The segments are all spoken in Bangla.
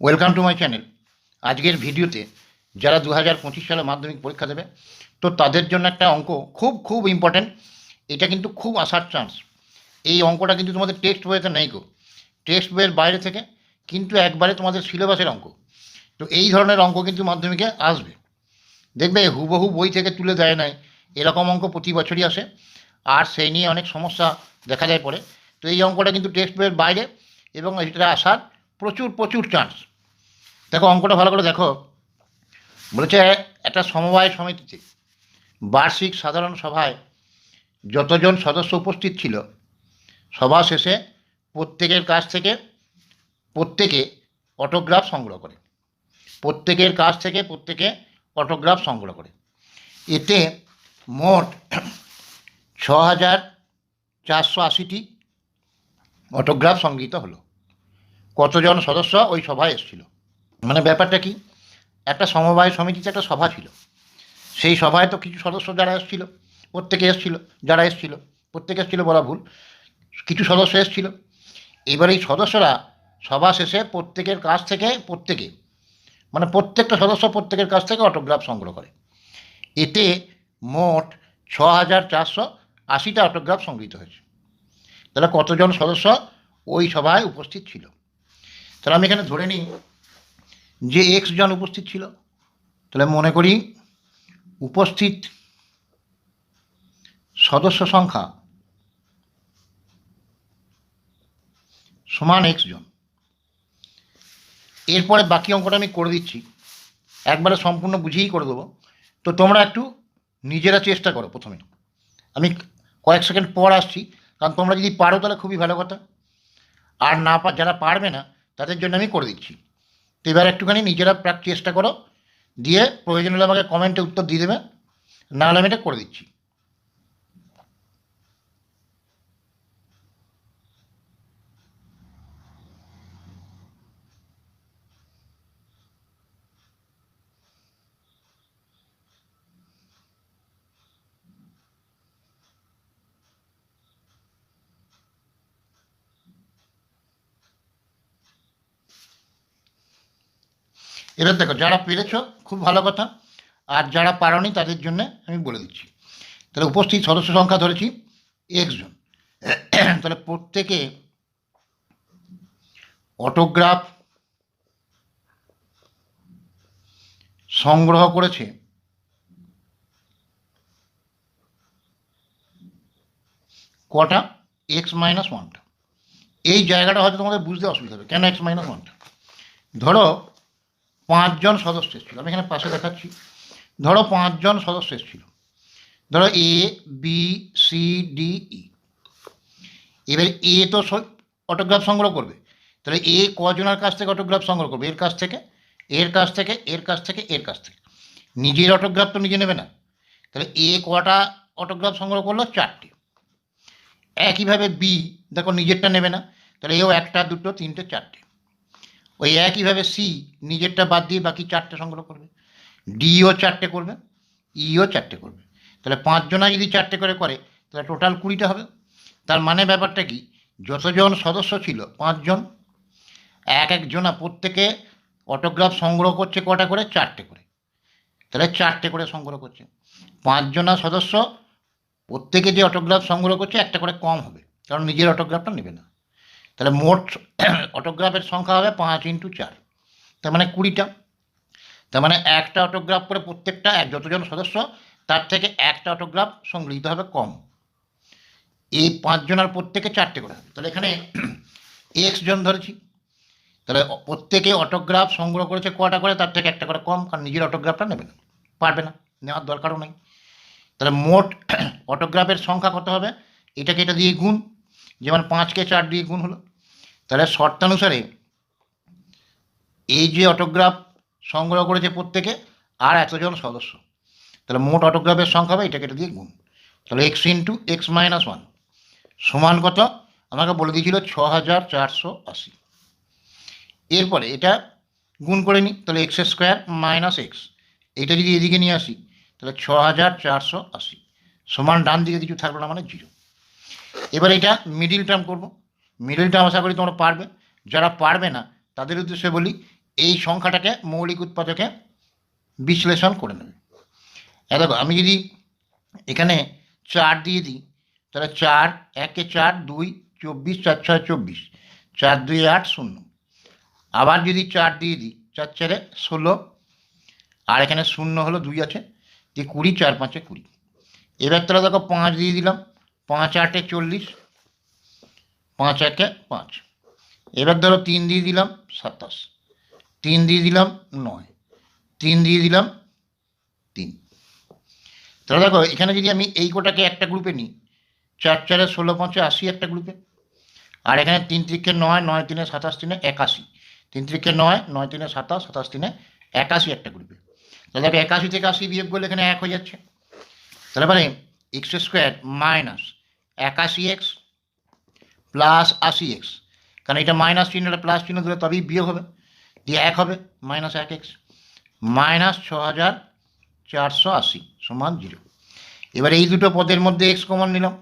ওয়েলকাম টু মাই চ্যানেল আজকের ভিডিওতে যারা দু হাজার পঁচিশ সালে মাধ্যমিক পরীক্ষা দেবে, তো তাদের জন্য একটা অঙ্ক খুব খুব ইম্পর্ট্যান্ট এটা কিন্তু খুব আসার চান্স এই অঙ্কটা কিন্তু তোমাদের টেক্সট বইতে নেই গো। টেক্সট বইয়ের বাইরে থেকে কিন্তু একবারে তোমাদের সিলেবাসের অঙ্ক। তো এই ধরনের অঙ্ক কিন্তু মাধ্যমিকে আসবে। দেখবে হুবহু বই থেকে তুলে দেয় নাই। এরকম অঙ্ক প্রতি বছরই আসে। আর সেই নিয়ে অনেক সমস্যা দেখা যায় পরে। তো এই অঙ্কটা কিন্তু টেক্সট বইয়ের বাইরে এবং এটা আসার প্রচুর প্রচুর চান্স দেখো, অঙ্কটা ভালো করে দেখো। বলেছে, একটা সমবায় সমিতিতে বার্ষিক সাধারণ সভায় যতজন সদস্য উপস্থিত ছিল, সভা শেষে প্রত্যেকের কাছ থেকে প্রত্যেকে অটোগ্রাফ সংগ্রহ করে। প্রত্যেকের কাছ থেকে প্রত্যেকে অটোগ্রাফ সংগ্রহ করে। এতে মোট ছ হাজার চারশো আশিটি অটোগ্রাফ সংগৃহীত হলো। কতজন সদস্য ওই সভায় এসেছিল? মানে ব্যাপারটা কি? একটা সমবায় সমিতিতে একটা সভা ছিল। সেই সভায় তো কিছু সদস্য যারা এসেছিল, প্রত্যেকে এসেছিল, যারা এসেছিল, প্রত্যেকে এসেছিল বলা ভুল। কিছু সদস্য এসেছিল। এবার এই সদস্যরা সভা শেষে প্রত্যেকের কাছ থেকে প্রত্যেকে মানে প্রত্যেকটা সদস্য প্রত্যেকের কাছ থেকে অটোগ্রাফ সংগ্রহ করে। এতে মোট ছ হাজার চারশো আশিটা অটোগ্রাফ সংগৃহীত হয়েছে। তাহলে কতজন সদস্য ওই সভায় উপস্থিত ছিল? তাহলে আমি এখানে ধরে নিই যে এক্স জন উপস্থিত ছিল, তাহলে মনে করি উপস্থিত সদস্য সংখ্যা সমান এক্স জন। এরপরে বাকি অঙ্কটা আমি করে দিচ্ছি। একবারে সম্পূর্ণ বুঝিয়েই করে দেবো। তো তোমরা একটু নিজেরা চেষ্টা করো প্রথমে। আমি কয়েক সেকেন্ড পর আসছি, কারণ তোমরা যদি পারো তাহলে খুবই ভালো কথা। আর না যারা পারবে না তাদের জন্য আমি করে দিচ্ছি। তো এবার একটুখানি নিজেরা প্রাক চেষ্টা করো। দিয়ে প্রয়োজন হলে আমাকে কমেন্টে উত্তর দিয়ে দেবে। না হলে আমি এটা করে দিচ্ছি। এবার দেখো, যারা পেরেছ, খুব ভালো কথা। আর যারা পারোনি, তাদের জন্য আমি বলে দিচ্ছি। তাহলে উপস্থিত সদস্য সংখ্যা ধরেছি এক্স জন তাহলে প্রত্যেকে অটোগ্রাফ সংগ্রহ করেছে। কটা? এক্স মাইনাস ওয়ানটা। এই জায়গাটা হয়তো তোমাদের বুঝতে অসুবিধা হবে। কেন এক্স মাইনাস ওয়ানটা? ধরো পাঁচজন সদস্য এসেছিল। আমি এখানে পাশে দেখাচ্ছি। ধরো পাঁচজন সদস্য এসেছিল। ধরো A B C D E এবার এ তো অটোগ্রাফ সংগ্রহ করবে। তাহলে এ কজনের কাছ থেকে অটোগ্রাফ সংগ্রহ করবে? এর কাছ থেকে, এর কাছ থেকে, এর কাছ থেকে, এর কাছ থেকে। নিজের অটোগ্রাফ তো নিজে নেবে না। তাহলে এ কটা অটোগ্রাফ সংগ্রহ করল? চারটে। একইভাবে বি দেখো নিজেরটা নেবে না। তাহলে এও একটা, দুটো, তিনটে, চারটে। ওই একইভাবে সি নিজেরটা বাদ দিয়ে বাকি চারটে সংগ্রহ করবে। ডিও চারটে করবে ইও চারটে করবে। তাহলে পাঁচজনা যদি চারটে করে করে, তাহলে টোটাল কুড়িটা হবে। তার মানে ব্যাপারটা কি? যতজন সদস্য ছিল পাঁচজন এক একজনা প্রত্যেকে অটোগ্রাফ সংগ্রহ করছে কটা করে? চারটে করে। তাহলে চারটে করে সংগ্রহ করছে। পাঁচজনা সদস্য প্রত্যেকে যে অটোগ্রাফ সংগ্রহ করছে, একটা করে কম হবে। কারণ নিজের অটোগ্রাফটা নেবে না। তাহলে মোট অটোগ্রাফের সংখ্যা হবে পাঁচ ইন্টু চার। তার মানে কুড়িটা। তার মানে একটা অটোগ্রাফ করে প্রত্যেকটা যতজন সদস্য, তার থেকে একটা অটোগ্রাফ সংগৃহীত হবে কম। এই পাঁচজনের প্রত্যেকে চারটে করে তাহলে এখানে এক্স জন ধরেছি। তাহলে প্রত্যেকে অটোগ্রাফ সংগ্রহ করেছে কটা করে? তার থেকে একটা করে কম, কারণ নিজের অটোগ্রাফটা নেবে না। পারবে না, নেওয়ার দরকারও নেই। তাহলে মোট অটোগ্রাফের সংখ্যা কত হবে? এটাকে এটা দিয়ে গুণ। যেমন পাঁচকে চার দিয়ে গুণ হলো। তাহলে শর্তানুসারে এই যে অটোগ্রাফ সংগ্রহ করেছে প্রত্যেকে আর এতজন সদস্য, তাহলে মোট অটোগ্রাফের সংখ্যা হবে এটাকে এটা দিয়ে গুণ। তাহলে x into x minus one সমান কত? আমাকে বলে দিয়েছিল ছ হাজার চারশো আশি। এরপরে এটা গুণ করে নিই তাহলে এক্স স্কোয়ার মাইনাস এক্স এটা যদি এদিকে নিয়ে আসি, তাহলে ছ হাজার চারশো আশি। সমান ডান দিকে কিছু থাকল না মানে জিরো এবার এটা মিডিল টার্ম করব। মিডিল টার্ম আশা করি তোমরা পারবে। যারা পারবে না, তাদের উদ্দেশ্যে বলি, এই সংখ্যাটাকে মৌলিক উৎপাদকে বিশ্লেষণ করে নেবে। দেখো, আমি যদি এখানে চার দিয়ে দিই, তাহলে চার, একে চার, দুই, চব্বিশ, চার, ছয়, চব্বিশ, চার, দুই, আট, শূন্য। আবার যদি চার দিয়ে দিই, চার, চারে ষোলো, আর এখানে শূন্য হলো দুই আছে, দিয়ে কুড়ি, চার, পাঁচে কুড়ি। এবার তাহলে দেখো, পাঁচ দিয়ে দিলাম, পাঁচ, আটে চল্লিশ পাঁচ একে পাঁচ। এবার ধরো তিন দিয়ে দিলাম সাতাশ। তিন দিয়ে দিলাম নয়। তিন দিয়ে দিলাম তিন। তাহলে দেখো, এখানে যদি আমি এই কোটাকে একটা গ্রুপে নিই, চার চারে ষোলো পাঁচে আশি একটা গ্রুপে আর এখানে তিন তিরিখে নয় নয় তিনে সাতাশ তিনে একাশি। তিন তিরিখে নয় নয় তিনে সাতাশ সাতাশ তিনে একাশি একটা গ্রুপে তাহলে দেখো, একাশি থেকে আশি বিয়োগ করলে এখানে এক হয়ে যাচ্ছে। তাহলে মানে এক্স স্কোয়ার মাইনাস একাশি এক্স প্লাস আশি এক্স। কারণ এটা মাইনাস চিহ্নটা প্লাস চিহ্ন দিলে তবেই বিয়োগ হবে। দিয়ে এক হবে, মাইনাস এক এক্স। মাইনাস ছ হাজার চারশো আশি সমান জিরো। এবার এই দুটো পদের মধ্যে এক্স কমন নিলাম।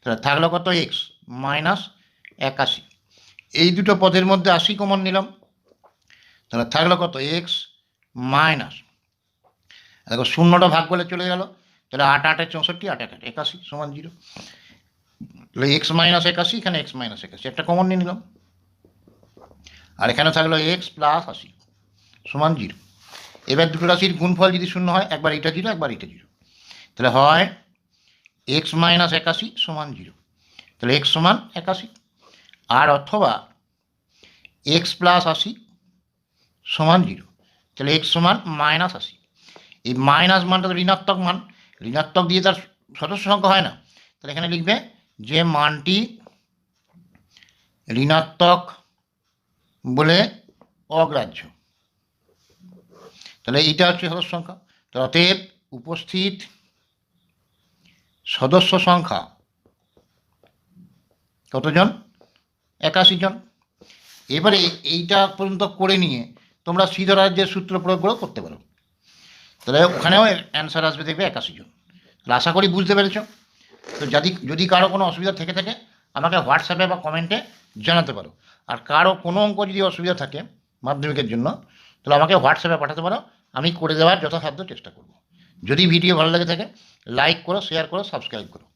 তাহলে থাকল কত এক্স? মাইনাস একাশি। এই দুটো পদের মধ্যে আশি কমন নিলাম। তাহলে থাকল কত? X minus. দেখো শূন্যটা ভাগ করলে চলে গেল। তাহলে আট, আটে চৌষট্টি আট এক আট, একাশি সমান জিরো। তাহলে এক্স মাইনাস একাশি, এখানে এক্স মাইনাস একাশি। একটা কমন নিয়ে নিলাম। আর এখানে থাকল এক্স প্লাস আশি, সমান জিরো এবার দুটো রাশির গুণফল যদি শূন্য হয়, একবার এটা জিরো একবার এটা জিরো তাহলে হয় এক্স মাইনাস একাশি সমান জিরো তাহলে এক্স সমান একাশি। আর অথবা এক্স প্লাস আশি সমান জিরো তাহলে এক্স সমান মাইনাস আশি। এই মাইনাস মানটা তো ঋণাত্মক মান। ঋণাত্মক দিয়ে তার সদস্য সংখ্যা হয় না। তাহলে এখানে লিখবে যে মানটি ঋণাত্মক বলে অগ্রাহ্য। তাহলে এইটা হচ্ছে সদস্য সংখ্যা। অতএব উপস্থিত সদস্য সংখ্যা কতজন? একাশি জন। এবারে এইটা পর্যন্ত করে নিয়ে তোমরা সিধরাজ্যের সূত্র প্রয়োগগুলো করতে পারো। তাহলে ওখানেও অ্যান্সার আসবে দেখবে একাশি জন। তাহলে আশা করি বুঝতে পেরেছ। তো যদি যদি কারও কোনো অসুবিধা থেকে থাকে, আমাকে হোয়াটসঅ্যাপে বা কমেন্টে জানাতে পারো। আর কারও কোনো অঙ্ক যদি অসুবিধা থাকে মাধ্যমিকের জন্য, তাহলে আমাকে হোয়াটসঅ্যাপে পাঠাতে পারো। আমি করে দেওয়ার যথাসাধ্য চেষ্টা করব। যদি ভিডিও ভালো লেগে থাকে লাইক করো শেয়ার করো সাবস্ক্রাইব করো।